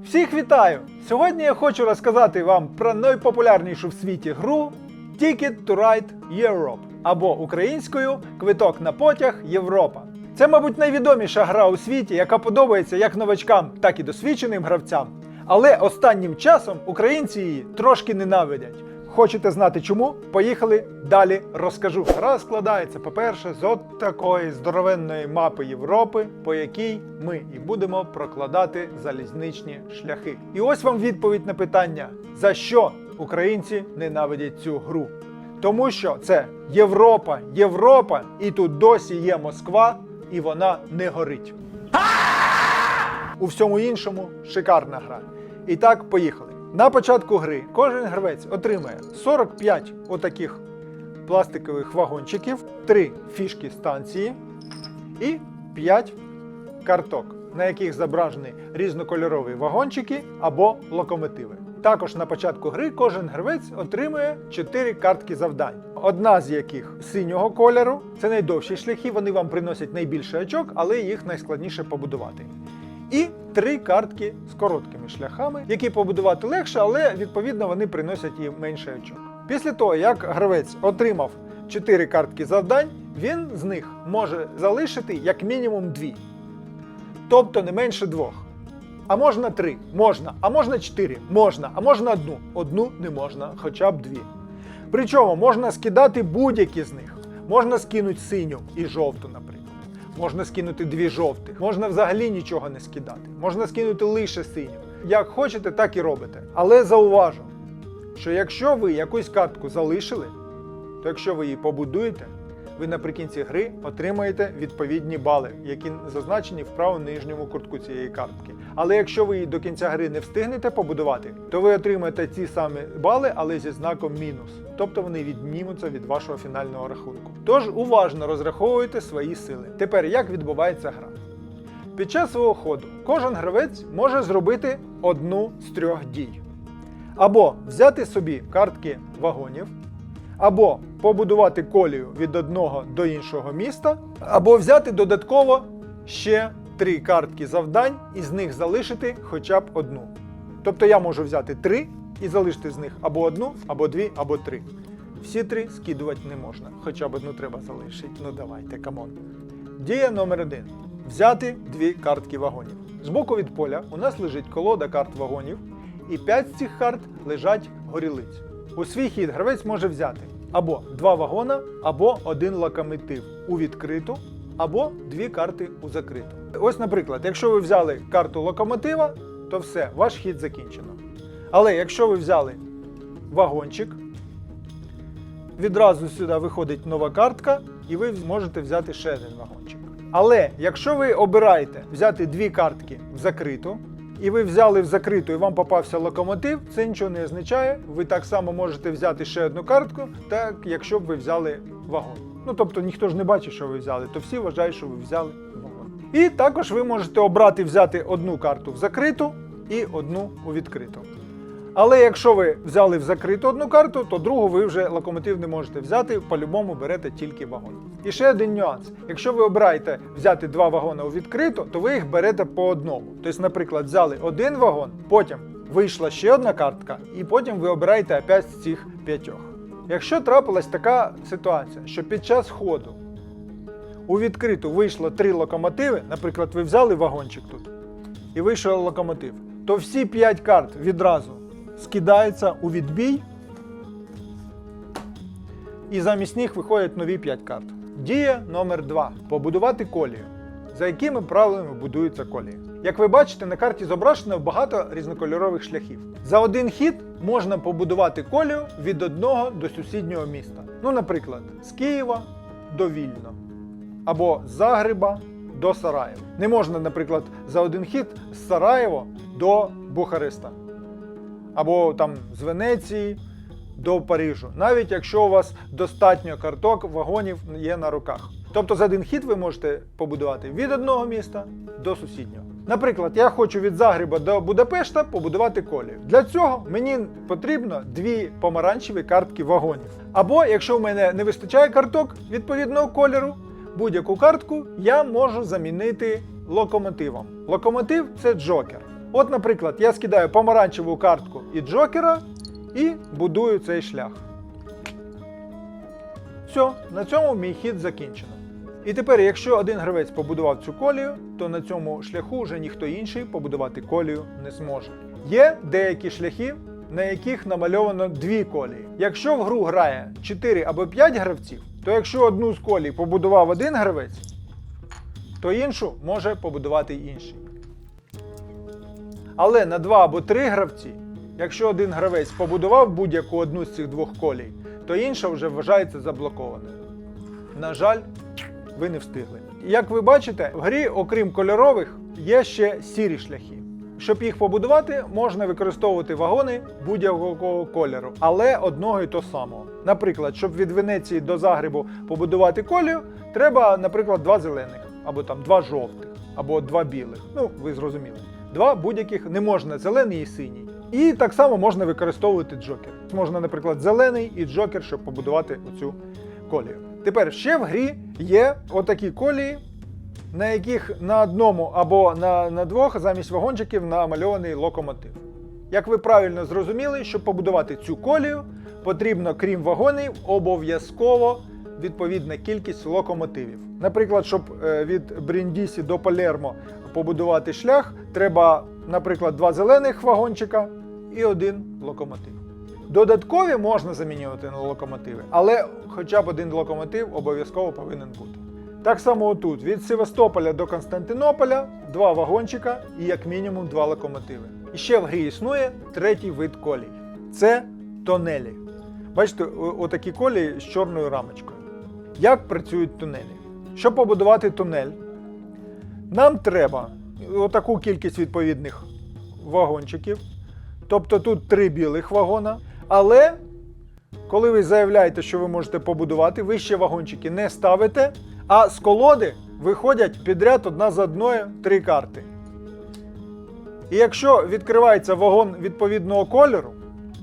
Всіх вітаю! Сьогодні я хочу розказати вам про найпопулярнішу в світі гру Ticket to Ride Europe або українською Квиток на потяг Європа. Це, мабуть, найвідоміша гра у світі, яка подобається як новачкам, так і досвідченим гравцям. Але останнім часом українці її трошки ненавидять. Хочете знати чому? Поїхали далі розкажу. Гра складається, по-перше, з от такої здоровенної мапи Європи, по якій ми і будемо прокладати залізничні шляхи. І ось вам відповідь на питання: за що українці ненавидять цю гру? Тому що це Європа, Європа, і тут досі є Москва, і вона не горить. У всьому іншому шикарна гра. І так, поїхали. На початку гри кожен гравець отримає 45 отаких пластикових вагончиків, 3 фішки станції і 5 карток, на яких зображені різнокольорові вагончики або локомотиви. Також на початку гри кожен гравець отримує 4 картки завдань. Одна з яких синього кольору це найдовші шляхи, вони вам приносять найбільше очок, але їх найскладніше побудувати. І три картки з короткими шляхами, які побудувати легше, але відповідно вони приносять і менше очок. Після того, як гравець отримав 4 картки завдань, він з них може залишити як мінімум дві. Тобто не менше двох. А можна три, можна, а можна чотири, можна, а можна одну. Одну не можна, хоча б дві. Причому можна скидати будь-які з них. Можна скинути синю і жовту, наприклад. Можна скинути дві жовтих, можна взагалі нічого не скидати. Можна скинути лише синю. Як хочете, так і робите. Але зауважу, що якщо ви якусь картку залишили, то якщо ви її побудуєте, ви наприкінці гри отримаєте відповідні бали, які зазначені в правому нижньому кутку цієї картки. Але якщо ви її до кінця гри не встигнете побудувати, то ви отримаєте ці самі бали, але зі знаком мінус. Тобто вони віднімуться від вашого фінального рахунку. Тож уважно розраховуйте свої сили. Тепер як відбувається гра? Під час свого ходу кожен гравець може зробити одну з трьох дій. Або взяти собі картки вагонів, або побудувати колію від одного до іншого міста, або взяти додатково ще три картки завдань і з них залишити хоча б одну. Тобто я можу взяти три і залишити з них або одну, або дві, або три. Всі три скидувати не можна, хоча б одну треба залишити. Ну давайте, камон. Дія номер один. Взяти дві картки вагонів. Збоку від поля у нас лежить колода карт вагонів, і п'ять з цих карт лежать горілиць. У свій хід гравець може взяти або два вагона, або один локомотив у відкриту, або дві карти у закриту. Ось, наприклад, якщо ви взяли карту локомотива, то все, ваш хід закінчено. Але якщо ви взяли вагончик, відразу сюди виходить нова картка, і ви можете взяти ще один вагончик. Але якщо ви обираєте взяти дві картки в закриту, і ви взяли в закриту і вам попався локомотив, це нічого не означає. Ви так само можете взяти ще одну картку, так якщо б ви взяли вагон. Ну тобто ніхто ж не бачить, що ви взяли, то всі вважають, що ви взяли вагон. І також ви можете обрати взяти одну карту в закриту і одну у відкриту. Але якщо ви взяли в закриту одну карту, то другу ви вже локомотив не можете взяти, по-любому берете тільки вагон. І ще один нюанс: якщо ви обираєте взяти два вагони у відкриту, то ви їх берете по одному. Тобто, наприклад, взяли один вагон, потім вийшла ще одна картка, і потім ви обираєте опять цих п'ятьох. Якщо трапилась така ситуація, що під час ходу у відкриту вийшло три локомотиви, наприклад, ви взяли вагончик тут і вийшов локомотив, то всі п'ять карт відразу скидаються у відбій, і замість них виходять нові 5 карт. Дія номер 2 побудувати колію. За якими правилами будується колія? Як ви бачите, на карті зображено багато різнокольорових шляхів. За один хід можна побудувати колію від одного до сусіднього міста. Ну, наприклад, з Києва до Вільно або з Загреба до Сараєва. Не можна, наприклад, за один хід з Сараєво до Бухареста або там з Венеції до Парижу, навіть якщо у вас достатньо карток, вагонів є на руках. Тобто за один хід ви можете побудувати від одного міста до сусіднього. Наприклад, я хочу від Загреба до Будапешта побудувати колію. Для цього мені потрібно дві помаранчеві картки вагонів. Або якщо в мене не вистачає карток відповідного кольору, будь-яку картку я можу замінити локомотивом. Локомотив це джокер. От, наприклад, я скидаю помаранчеву картку і Джокера і будую цей шлях. Все, на цьому мій хід закінчено. І тепер, якщо один гравець побудував цю колію, то на цьому шляху вже ніхто інший побудувати колію не зможе. Є деякі шляхи, на яких намальовано дві колії. Якщо в гру грає 4 або 5 гравців, то якщо одну з колій побудував один гравець, то іншу може побудувати інший. Але на 2 або 3 гравці, якщо один гравець побудував будь-яку одну з цих двох колій, то інша вже вважається заблокованою. На жаль, ви не встигли. Як ви бачите, в грі, окрім кольорових, є ще сірі шляхи. Щоб їх побудувати, можна використовувати вагони будь-якого кольору, але одного і того самого. Наприклад, щоб від Венеції до Загребу побудувати колію, треба, наприклад, два зелених, або там два жовтих, або два білих. Ну, ви зрозуміли. Два будь-яких не можна зелений і синій. І так само можна використовувати джокер. Можна, наприклад, зелений і джокер, щоб побудувати оцю колію. Тепер ще в грі є отакі колії, на яких на одному або на, на двох замість вагончиків намальований локомотив. Як ви правильно зрозуміли, щоб побудувати цю колію, потрібно, крім вагонів, обов'язково відповідна кількість локомотивів. Наприклад, щоб е, від Бріндісі до Палермо побудувати шлях, треба, наприклад, два зелених вагончика і один локомотив. Додаткові можна замінювати на локомотиви, але хоча б один локомотив обов'язково повинен бути. Так само отут від Севастополя до Константинополя два вагончика і як мінімум два локомотиви. І ще в грі існує третій вид колій. Це тонелі. Бачите, отакі колії з чорною рамочкою. Як працюють тунелі? Щоб побудувати тунель, нам треба отаку кількість відповідних вагончиків. Тобто тут три білих вагона. Але коли ви заявляєте, що ви можете побудувати, ви ще вагончики не ставите, а з колоди виходять підряд одна за одною три карти. І якщо відкривається вагон відповідного кольору,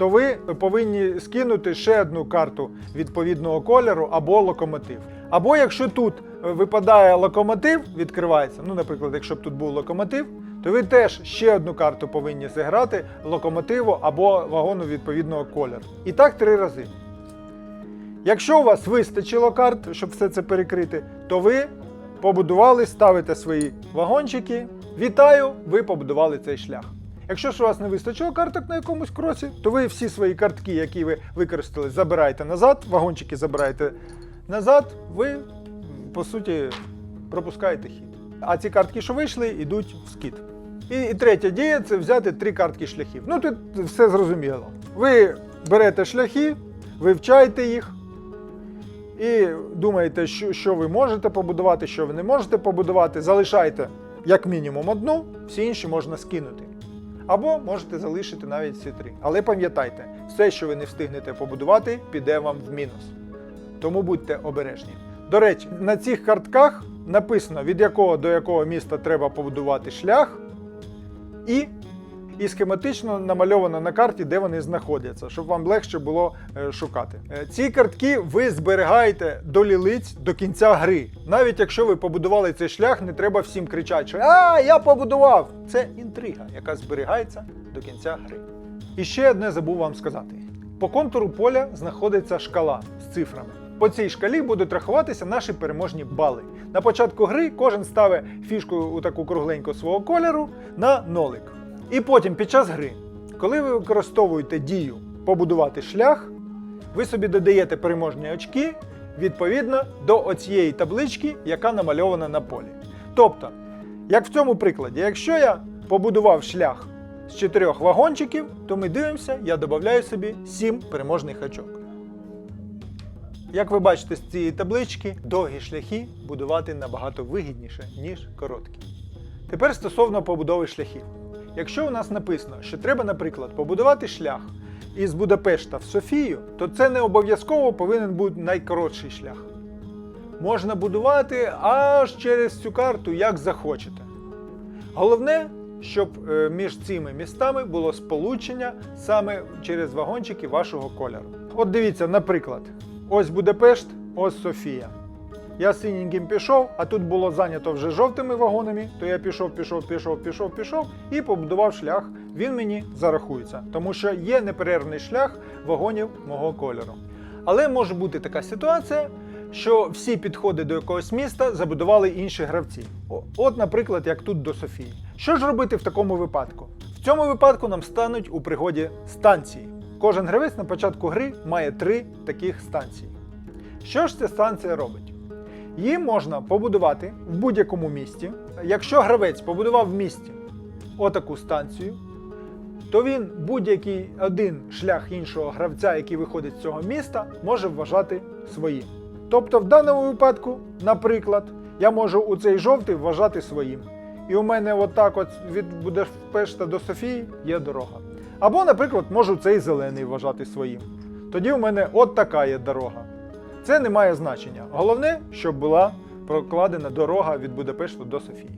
то ви повинні скинути ще одну карту відповідного кольору або локомотив. Або якщо тут е, випадає локомотив, відкривається, ну, наприклад, якщо б тут був локомотив, то ви теж ще одну карту повинні зіграти локомотиву або вагону відповідного кольору. І так три рази. Якщо у вас вистачило карт, щоб все це перекрити, то ви побудували, ставите свої вагончики. Вітаю! Ви побудували цей шлях. Якщо ж у вас не вистачило карток на якомусь кросі, то ви всі свої картки, які ви використали, забираєте назад, вагончики забираєте назад, ви, по суті, пропускаєте хід. А ці картки, що вийшли, йдуть в скид. І, і третя дія це взяти три картки шляхів. Ну тут все зрозуміло. Ви берете шляхи, вивчаєте їх, і думаєте, що, що ви можете побудувати, що ви не можете побудувати, залишайте як мінімум одну, всі інші можна скинути. Або можете залишити навіть всі три. Але пам'ятайте, все, що ви не встигнете побудувати, піде вам в мінус. Тому будьте обережні. До речі, на цих картках написано, від якого до якого міста треба побудувати шлях, і, і схематично намальовано на карті, де вони знаходяться, щоб вам легше було е, шукати. Е, ці картки ви зберігаєте до лілиць до кінця гри. Навіть якщо ви побудували цей шлях, не треба всім кричати, що А, я побудував! Це інтрига, яка зберігається до кінця гри. І ще одне забув вам сказати: по контуру поля знаходиться шкала з цифрами. По цій шкалі будуть рахуватися наші переможні бали. На початку гри кожен ставить фішку у таку кругленьку свого кольору на нолик. І потім під час гри, коли ви використовуєте дію побудувати шлях, ви собі додаєте переможні очки відповідно до оцієї таблички, яка намальована на полі. Тобто, як в цьому прикладі, якщо я побудував шлях з чотирьох вагончиків, то ми дивимося, я додаю собі 7 переможних очок. Як ви бачите з цієї таблички, довгі шляхи будувати набагато вигідніше, ніж короткі. Тепер стосовно побудови шляхів. Якщо у нас написано, що треба, наприклад, побудувати шлях із Будапешта в Софію, то це не обов'язково повинен бути найкоротший шлях. Можна будувати аж через цю карту, як захочете. Головне, щоб е, між цими містами було сполучення саме через вагончики вашого кольору. От дивіться, наприклад, ось Будапешт, ось Софія. Я синеньким пішов, а тут було зайнято вже жовтими вагонами, то я пішов, пішов, пішов, пішов, пішов і побудував шлях. Він мені зарахується, тому що є неперервний шлях вагонів мого кольору. Але може бути така ситуація, що всі підходи до якогось міста забудували інші гравці. От, наприклад, як тут до Софії. Що ж робити в такому випадку? В цьому випадку нам стануть у пригоді станції. Кожен гравець на початку гри має три таких станції. Що ж ця станція робить? Її можна побудувати в будь-якому місті. Якщо гравець побудував в місті отаку станцію, то він будь-який один шлях іншого гравця, який виходить з цього міста, може вважати своїм. Тобто, в даному випадку, наприклад, я можу у цей жовтий вважати своїм. І у мене отак от від Будапешта до Софії є дорога. Або, наприклад, можу цей зелений вважати своїм. Тоді у мене от така є дорога. Це не має значення. Головне, щоб була прокладена дорога від Будапешту до Софії.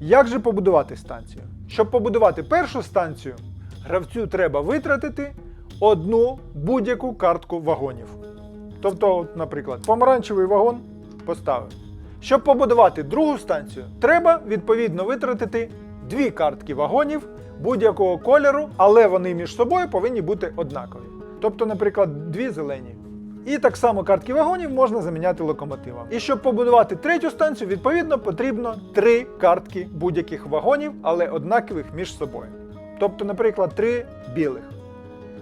Як же побудувати станцію? Щоб побудувати першу станцію, гравцю треба витратити одну будь-яку картку вагонів. Тобто, наприклад, помаранчевий вагон поставив. Щоб побудувати другу станцію, треба відповідно витратити дві картки вагонів будь-якого кольору, але вони між собою повинні бути однакові. Тобто, наприклад, дві зелені. І так само картки вагонів можна заміняти локомотивом. І щоб побудувати третю станцію, відповідно потрібно три картки будь-яких вагонів, але однакових між собою. Тобто, наприклад, три білих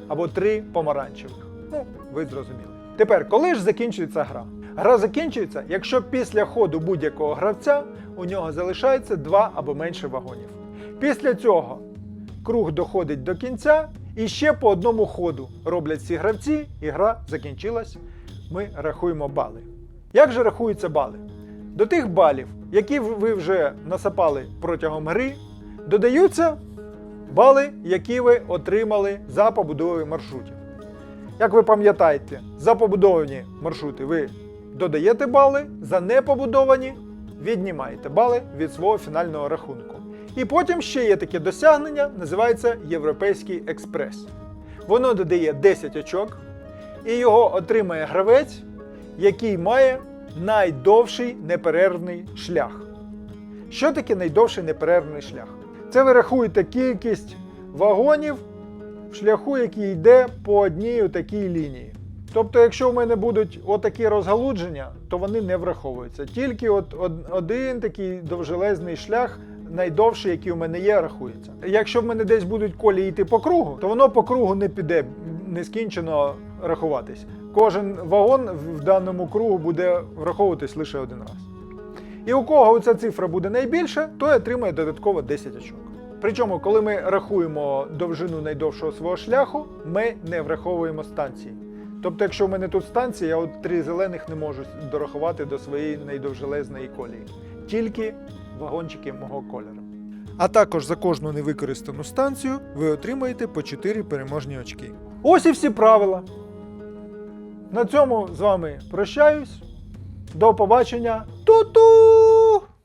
або три помаранчевих. Ну, ви зрозуміли. Тепер, коли ж закінчується гра? Гра закінчується, якщо після ходу будь-якого гравця у нього залишається два або менше вагонів. Після цього круг доходить до кінця, і ще по одному ходу роблять ці гравці, і гра закінчилась. Ми рахуємо бали. Як же рахуються бали? До тих балів, які ви вже насапали протягом гри, додаються бали, які ви отримали за побудовою маршрутів. Як ви пам'ятаєте, за побудовані маршрути ви додаєте бали, за непобудовані віднімаєте бали від свого фінального рахунку. І потім ще є таке досягнення, називається Європейський експрес. Воно додає 10 очок, і його отримає гравець, який має найдовший неперервний шлях. Що таке найдовший неперервний шлях? Це ви рахуєте кількість вагонів в шляху, який йде по одній такій лінії. Тобто, якщо в мене будуть отакі розгалудження, то вони не враховуються. Тільки от один такий довжелезний шлях, найдовший, який у мене є, рахується. Якщо в мене десь будуть колії йти по кругу, то воно по кругу не піде нескінчено рахуватись. Кожен вагон в даному кругу буде враховуватись лише один раз. І у кого ця цифра буде найбільша, той отримає додатково 10 очок. Причому, коли ми рахуємо довжину найдовшого свого шляху, ми не враховуємо станції. Тобто, якщо в мене тут станція, я от три зелених не можу дорахувати до своєї найдовжелезної колії. Тільки вагончики мого кольору. А також за кожну невикористану станцію ви отримаєте по 4 переможні очки. Ось і всі правила. На цьому з вами прощаюсь. До побачення. Ту-ту!